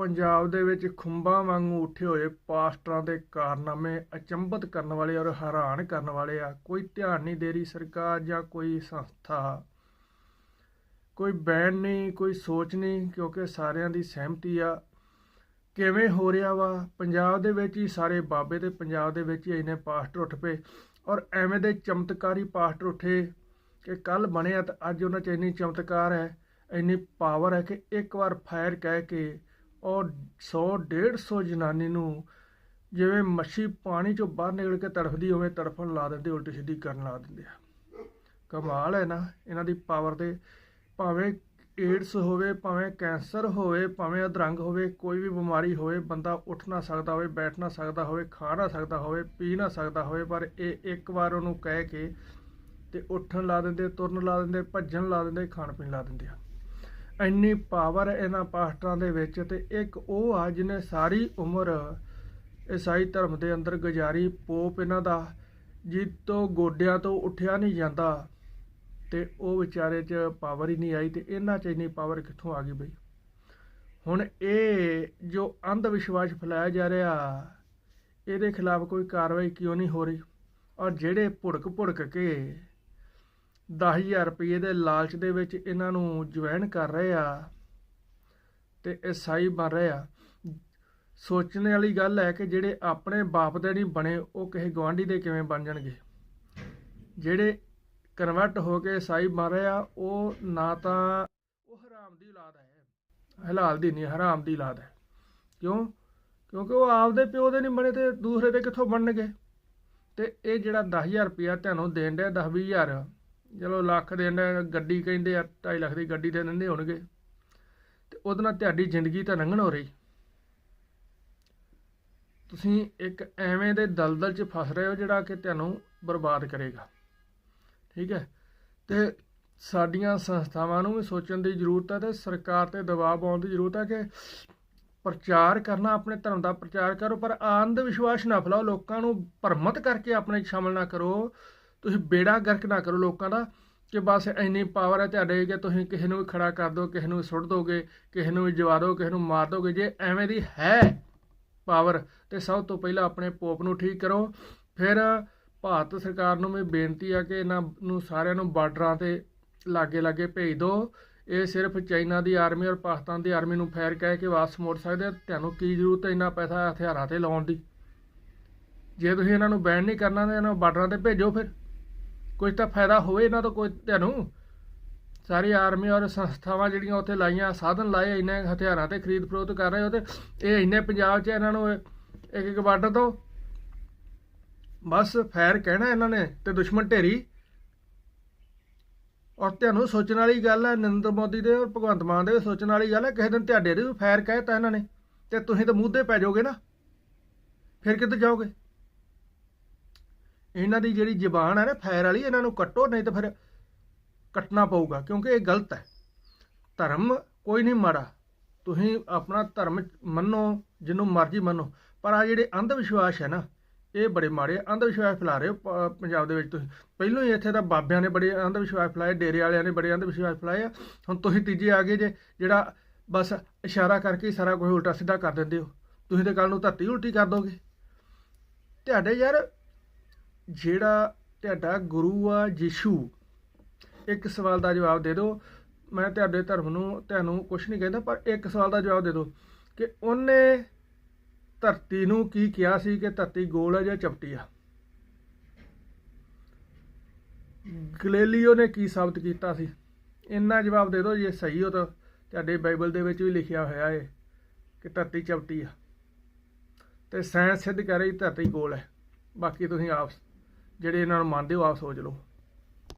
ਪੰਜਾਬ ਦੇ ਵਿੱਚ ਖੁੰਬਾਂ ਵਾਂਗੂ ਉੱਠੇ ਹੋਏ ਪਾਸਟਰਾਂ ਦੇ ਕਾਰਨਾਮੇ ਅਚੰਭਤ ਕਰਨ ਵਾਲੇ ਔਰ ਹੈਰਾਨ ਕਰਨ ਵਾਲੇ ਆ, ਕੋਈ ਧਿਆਨ ਨਹੀਂ ਦੇ ਰਹੀ ਸਰਕਾਰ ਜਾਂ ਕੋਈ ਸੰਸਥਾ। ਕੋਈ ਬੈਨ ਨਹੀਂ, ਕੋਈ ਸੋਚ ਨਹੀਂ, ਕਿਉਂਕਿ ਸਾਰਿਆਂ ਦੀ ਸਹਿਮਤੀ ਆ। ਕਿਵੇਂ ਹੋ ਰਿਹਾ ਵਾ? ਪੰਜਾਬ ਦੇ ਵਿੱਚ ਹੀ ਸਾਰੇ ਬਾਬੇ ਤੇ ਪੰਜਾਬ ਦੇ ਵਿੱਚ ਹੀ ਇੰਨੇ ਪਾਸਟਰ ਉੱਠ ਪਏ ਔਰ ਐਵੇਂ ਦੇ ਚਮਤਕਾਰੀ ਪਾਸਟਰ ਉੱਠੇ ਕਿ ਕੱਲ ਬਣਿਆ ਤਾਂ ਅੱਜ ਉਹਨਾਂ 'ਚ ਇੰਨੀ ਚਮਤਕਾਰ ਹੈ, ਇੰਨੀ ਪਾਵਰ ਹੈ ਕਿ ਇੱਕ ਵਾਰ ਫਾਇਰ ਕਹਿ ਕੇ ਔਰ 100 150 ਜਨਾਨੀ ਨੂੰ ਜਿਵੇਂ ਮੱਛੀ ਪਾਣੀ ਚੋਂ ਬਾਹਰ ਨਿਕਲ ਕੇ ਤੜਫਦੀ ਹੋਵੇ, ਤੜਫਣ ਲਾ ਦਿੰਦੇ, ਉਲਟੀ ਸਿੱਧੀ ਕਰਨ ਲਾ ਦਿੰਦੇ ਆ। ਕਮਾਲ ਹੈ ਨਾ, ਇਹਨਾਂ ਦੀ ਪਾਵਰ ਤੇ ਭਾਵੇਂ ਏਡਸ ਹੋਵੇ, ਭਾਵੇਂ ਕੈਂਸਰ ਹੋਵੇ, ਭਾਵੇਂ ਅਧਰੰਗ ਹੋਵੇ, ਕੋਈ ਵੀ ਬਿਮਾਰੀ ਹੋਵੇ, ਬੰਦਾ ਉੱਠ ਨਾ ਸਕਦਾ ਹੋਵੇ, ਬੈਠ ਨਾ ਸਕਦਾ ਹੋਵੇ, ਖਾ ਨਾ ਸਕਦਾ ਹੋਵੇ, ਪੀ ਨਾ ਸਕਦਾ ਹੋਵੇ, ਪਰ ਇਹ ਇੱਕ ਵਾਰ ਉਹਨੂੰ ਕਹਿ ਕੇ ਤੇ ਉੱਠਣ ਲਾ ਦਿੰਦੇ, ਤੁਰਨ ਲਾ ਦਿੰਦੇ, ਭੱਜਣ ਲਾ ਦਿੰਦੇ ਖਾਣ ਪੀਣ ਲਾ ਦਿੰਦੇ ਆ। ਇੰਨੀ ਪਾਵਰ ਇਹਨਾਂ ਪਾਸਟਰਾਂ ਦੇ ਵਿੱਚ ਤੇ ਇੱਕ ਉਹ ਆ ਜਿਹਨੇ ਸਾਰੀ ਉਮਰ ਈਸਾਈ ਧਰਮ ਦੇ ਅੰਦਰ ਗੁਜ਼ਾਰੀ, ਪੋਪ ਇਹਨਾਂ ਦਾ ਜਿੱਤੋਂ ਗੋਡਿਆਂ ਤੋਂ ਉੱਠਿਆ ਨਹੀਂ ਜਾਂਦਾ ਤੇ ਉਹ ਵਿਚਾਰੇ 'ਚ ਪਾਵਰ ਹੀ ਨਹੀਂ ਆਈ ਤੇ ਇਹਨਾਂ 'ਚ ਇੰਨੀ ਪਾਵਰ ਕਿੱਥੋਂ ਆ ਗਈ ਬਈ? ਹੁਣ ਇਹ ਜੋ ਅੰਧ ਵਿਸ਼ਵਾਸ ਫੈਲਾਇਆ ਜਾ ਰਿਹਾ, ਇਹਦੇ ਖਿਲਾਫ ਕੋਈ ਕਾਰਵਾਈ ਕਿਉਂ ਨਹੀਂ ਹੋ ਰਹੀ? ਔਰ ਜਿਹੜੇ ਭੁੜਕ ਭੁੜਕ ਕੇ 10000 ਰੁਪਏ ਦੇ ਲਾਲਚ ਦੇ ਵਿੱਚ ਇਹਨਾਂ ਨੂੰ ਜੁਆਇਨ ਕਰ ਰਹੇ ਆ ਤੇ ਈਸਾਈ ਬਣ ਰਹੇ ਆ। ਸੋਚਣ ਵਾਲੀ ਗੱਲ ਹੈ ਕਿ ਜਿਹੜੇ ਆਪਣੇ ਬਾਪ ਦੇ ਨਹੀਂ ਬਣੇ, ਉਹ ਕਿਸੇ ਗਵਾਂਢੀ ਦੇ ਕਿਵੇਂ ਬਣ ਜਾਣਗੇ? ਜਿਹੜੇ ਕਨਵਰਟ ਹੋ ਕੇ ਈਸਾਈ ਬਣ ਰਹੇ ਆ, ਉਹ ਨਾ ਤਾਂ ਉਹ ਹਰਾਮ ਦੀ ਔਲਾਦ ਹੈ। ਹਲਾਲ ਦੀ ਨਹੀਂ, ਹਰਾਮ ਦੀ ਔਲਾਦ ਹੈ। ਕਿਉਂ? ਕਿਉਂਕਿ ਉਹ ਆਪਦੇ ਪਿਓ ਦੇ ਨਹੀਂ ਬਣੇ ਤੇ ਦੂਸਰੇ ਦੇ ਕਿੱਥੋਂ ਬਣਨਗੇ? ਤੇ ਇਹ ਜਿਹੜਾ 10000 ਰੁਪਇਆ ਤੁਹਾਨੂੰ ਦੇਣ ਡਿਆ 10 20000 ਚਲੋ ਲੱਖ ਦੇਣ ਡਿਆ ਗੱਡੀ ਕਹਿੰਦੇ ਆ 2.5 ਲੱਖ ਦੀ ਗੱਡੀ ਦੇ ਦਿੰਦੇ ਹੋਣਗੇ। ਤੇ ਉਹਦੇ ਨਾਲ ਤੁਹਾਡੀ ਜ਼ਿੰਦਗੀ ਤਾਂ ਲੰਘਣ ਹੋ ਰਹੀ। ਤੁਸੀਂ ਇੱਕ ਐਵੇਂ ਦੇ ਦਲਦਲ 'ਚ ਫਸ ਰਹੇ ਹੋ ਜਿਹੜਾ ਕਿ ਤੁਹਾਨੂੰ ਬਰਬਾਦ ਕਰੇਗਾ। ਠੀਕ ਹੈ? ਤੇ ਸਾਡੀਆਂ ਸੰਸਥਾਵਾਂ ਨੂੰ ਵੀ ਸੋਚਣ ਦੀ ਜ਼ਰੂਰਤ ਹੈ ਤੇ ਸਰਕਾਰ ਤੇ ਦਬਾਅ ਪਾਉਣ ਦੀ ਜ਼ਰੂਰਤ ਹੈ ਕਿ ਪ੍ਰਚਾਰ ਕਰਨਾ, ਆਪਣੇ ਧਰਮ ਦਾ ਪ੍ਰਚਾਰ ਕਰੋ, ਪਰ ਅੰਧ ਵਿਸ਼ਵਾਸ ਨਾ ਫੈਲਾਓ, ਲੋਕਾਂ ਨੂੰ ਭਰਮਤ ਕਰਕੇ ਆਪਣੇ 'ਚ ਸ਼ਾਮਲ ਨਾ ਕਰੋ। ਤੁਸੀਂ ਬੇੜਾ ਗਰਕ ਨਾ ਕਰੋ ਲੋਕਾਂ ਦਾ ਕਿ ਬਸ ਇੰਨੀ ਪਾਵਰ ਹੈ ਤੁਹਾਡੇ ਕਿ ਤੁਸੀਂ ਕਿਸੇ ਨੂੰ ਵੀ ਖੜਾ ਕਰ ਦਿਓ, ਕਿਸੇ ਨੂੰ ਵੀ ਸੁੱਟ ਦੋਗੇ, ਕਿਸੇ ਨੂੰ ਵੀ ਜਵਾ ਦਿਓ, ਕਿਸੇ ਨੂੰ ਮਾਰ ਦੋਗੇ। ਜੇ ਐਵੇਂ ਦੀ ਹੈ ਪਾਵਰ ਤੇ ਸਭ ਤੋਂ ਪਹਿਲਾਂ ਆਪਣੇ ਪੋਪ ਨੂੰ ਠੀਕ ਕਰੋ। ਫਿਰ ਭਾਰਤ ਸਰਕਾਰ ਨੂੰ ਵੀ ਬੇਨਤੀ ਆ ਕਿ ਇਹਨਾਂ ਨੂੰ ਸਾਰਿਆਂ ਨੂੰ ਬਾਰਡਰਾਂ ਤੇ ਲਾਗੇ ਲਾਗੇ ਭੇਜ ਦਿਓ। ਇਹ ਸਿਰਫ ਚਾਈਨਾ ਦੀ ਆਰਮੀ ਔਰ ਪਾਕਿਸਤਾਨ ਦੀ ਆਰਮੀ ਨੂੰ ਫੈਰ ਕਹਿ ਕੇ ਵਾਪਸ ਮੋੜ ਸਕਦੇ ਆ। ਤੁਹਾਨੂੰ ਕੀ ਜ਼ਰੂਰਤ ਹੈ ਇੰਨਾ ਪੈਸਾ ਹਥਿਆਰਾਂ ਤੇ ਲਾਉਣ ਦੀ? ਜੇ ਤੁਸੀਂ ਇਹਨਾਂ ਨੂੰ ਬੈਨ ਨਹੀਂ ਕਰਨਾ, ਤਾਂ ਇਹਨਾਂ ਨੂੰ ਬਾਰਡਰਾਂ ਤੇ ਭੇਜੋ ਫਿਰ। ਕੁਝ ਤਾਂ ਫਾਇਦਾ ਹੋਵੇ ਇਹਨਾਂ ਤੋਂ ਕੋਈ ਤੁਹਾਨੂੰ। ਸਾਰੀ ਆਰਮੀ ਔਰ ਸੰਸਥਾਵਾਂ ਜਿਹੜੀਆਂ ਉੱਥੇ ਲਾਈਆਂ, ਸਾਧਨ ਲਾਏ, ਇੰਨੇ ਹਥਿਆਰਾਂ ਤੇ ਖਰੀਦ ਫਰੋਖਤ ਕਰ ਰਹੇ ਹੋ ਤੇ ਇਹ ਇੰਨੇ ਪੰਜਾਬ 'ਚ ਇਹਨਾਂ ਨੂੰ, ਇੱਕ ਇੱਕ ਬਾਰਡਰ ਤੋਂ। ਬਸ ਫੈਰ ਕਹਿਣਾ ਇਹਨਾਂ ਨੇ ਤੇ ਦੁਸ਼ਮਣ ਢੇਰੀ। ਔਰ ਤੁਹਾਨੂੰ ਸੋਚਣ ਵਾਲੀ ਗੱਲ ਹੈ, ਨਰਿੰਦਰ ਮੋਦੀ ਦੇ ਔਰ ਭਗਵੰਤ ਮਾਨ ਦੇ ਵੀ ਸੋਚਣ ਵਾਲੀ ਗੱਲ ਹੈ, ਕਿਸੇ ਦਿਨ ਤੁਹਾਡੇ ਦੇ ਵੀ ਫੈਰ ਕਹਿਤਾ ਇਹਨਾਂ ਨੇ। ਤੇ ਤੁਸੀਂ ਤਾਂ ਮੂੰਹ ਪੈ ਜਾਓਗੇ ਨਾ। ਫਿਰ ਕਿੱਥੇ ਜਾਓਗੇ? ਇਹਨਾਂ ਦੀ ਜਿਹੜੀ ਜ਼ਬਾਨ ਹੈ ਨਾ, ਫੈਰ ਵਾਲੀ, ਇਹਨਾਂ ਨੂੰ ਕੱਟੋ, ਨਹੀਂ ਤਾਂ ਫਿਰ ਕੱਟਣਾ ਪਊਗਾ, ਕਿਉਂਕਿ ਇਹ ਗਲਤ ਹੈ। ਧਰਮ ਕੋਈ ਨਹੀਂ ਮਾੜਾ। ਤੁਸੀਂ ਆਪਣਾ ਧਰਮ ਮੰਨੋ, ਜਿਹਨੂੰ ਮਰਜ਼ੀ ਮੰਨੋ। ਪਰ ਆ ਜਿਹੜੇ ਅੰਧ ਵਿਸ਼ਵਾਸ ਹੈ ਨਾ, ਇਹ ਬੜੇ ਮਾੜੇ ਅੰਧ ਵਿਸ਼ਵਾਸ ਫੈਲਾ ਰਹੇ ਹੋ ਪੰਜਾਬ ਦੇ ਵਿੱਚ ਤੁਸੀਂ। ਪਹਿਲਾਂ ਹੀ ਇੱਥੇ ਤਾਂ ਬਾਬਿਆਂ ਨੇ ਬੜੇ ਅੰਧ ਵਿਸ਼ਵਾਸ ਫੈਲਾਏ, ਡੇਰੇ ਵਾਲਿਆਂ ਨੇ ਬੜੇ ਅੰਧ ਵਿਸ਼ਵਾਸ ਫੈਲਾਏ ਆ। ਹੁਣ ਤੁਸੀਂ ਤੀਜੇ ਆ ਗਏ ਜੇ, ਜਿਹੜਾ ਬਸ ਇਸ਼ਾਰਾ ਕਰਕੇ ਸਾਰਾ ਕੁਝ ਉਲਟਾ ਸਿੱਧਾ ਕਰ ਦਿੰਦੇ ਹੋ। ਤੁਸੀਂ ਤੇ ਕੱਲ ਨੂੰ ਧਰਤੀ ਉਲਟੀ ਕਰ ਦੋਗੇ। ਤੁਹਾਡੇ ਯਾਰ ਜਿਹੜਾ ਤੁਹਾਡਾ ਗੁਰੂ ਆ ਯਿਸੂ। ਇੱਕ ਸਵਾਲ ਦਾ ਜਵਾਬ ਦੇ ਦਿਓ। ਮੈਂ ਤੁਹਾਡੇ ਧਰਮ ਨੂੰ, ਤੁਹਾਨੂੰ ਕੁਝ ਨਹੀਂ ਕਹਿੰਦਾ, ਪਰ ਇੱਕ ਸਵਾਲ ਦਾ ਜਵਾਬ ਦੇ ਦਿਓ ਕਿ ਉਹਨੇ ਧਰਤੀ ਨੂੰ ਕੀ ਕਿਹਾ ਸੀ ਕਿ ਧਰਤੀ ਗੋਲ ਹੈ ਜਾਂ ਚਪਟੀ ਆ? ਗਲੇਲੀਓ ਨੇ ਕੀ ਸਾਬਤ ਕੀਤਾ ਸੀ? ਇੰਨਾ ਜਵਾਬ ਦੇ ਦਿਓ, ਜੇ ਸਹੀ ਹੋ ਤਾਂ ਤੁਹਾਡੇ ਬਾਈਬਲ ਦੇ ਵਿੱਚ ਵੀ ਲਿਖਿਆ ਹੋਇਆ ਹੈ ਕਿ ਧਰਤੀ ਚਪਟੀ ਆ। ਤੇ ਸਾਇੰਸ ਸਿੱਧ ਕਰ ਰਹੀ ਧਰਤੀ ਗੋਲ ਹੈ। ਬਾਕੀ ਤੁਸੀਂ ਆਪ ਜਿਹੜੇ ਇਹਨਾਂ ਨੂੰ ਮੰਨਦੇ ਹੋ ਆਪ ਸੋਚ ਲਓ।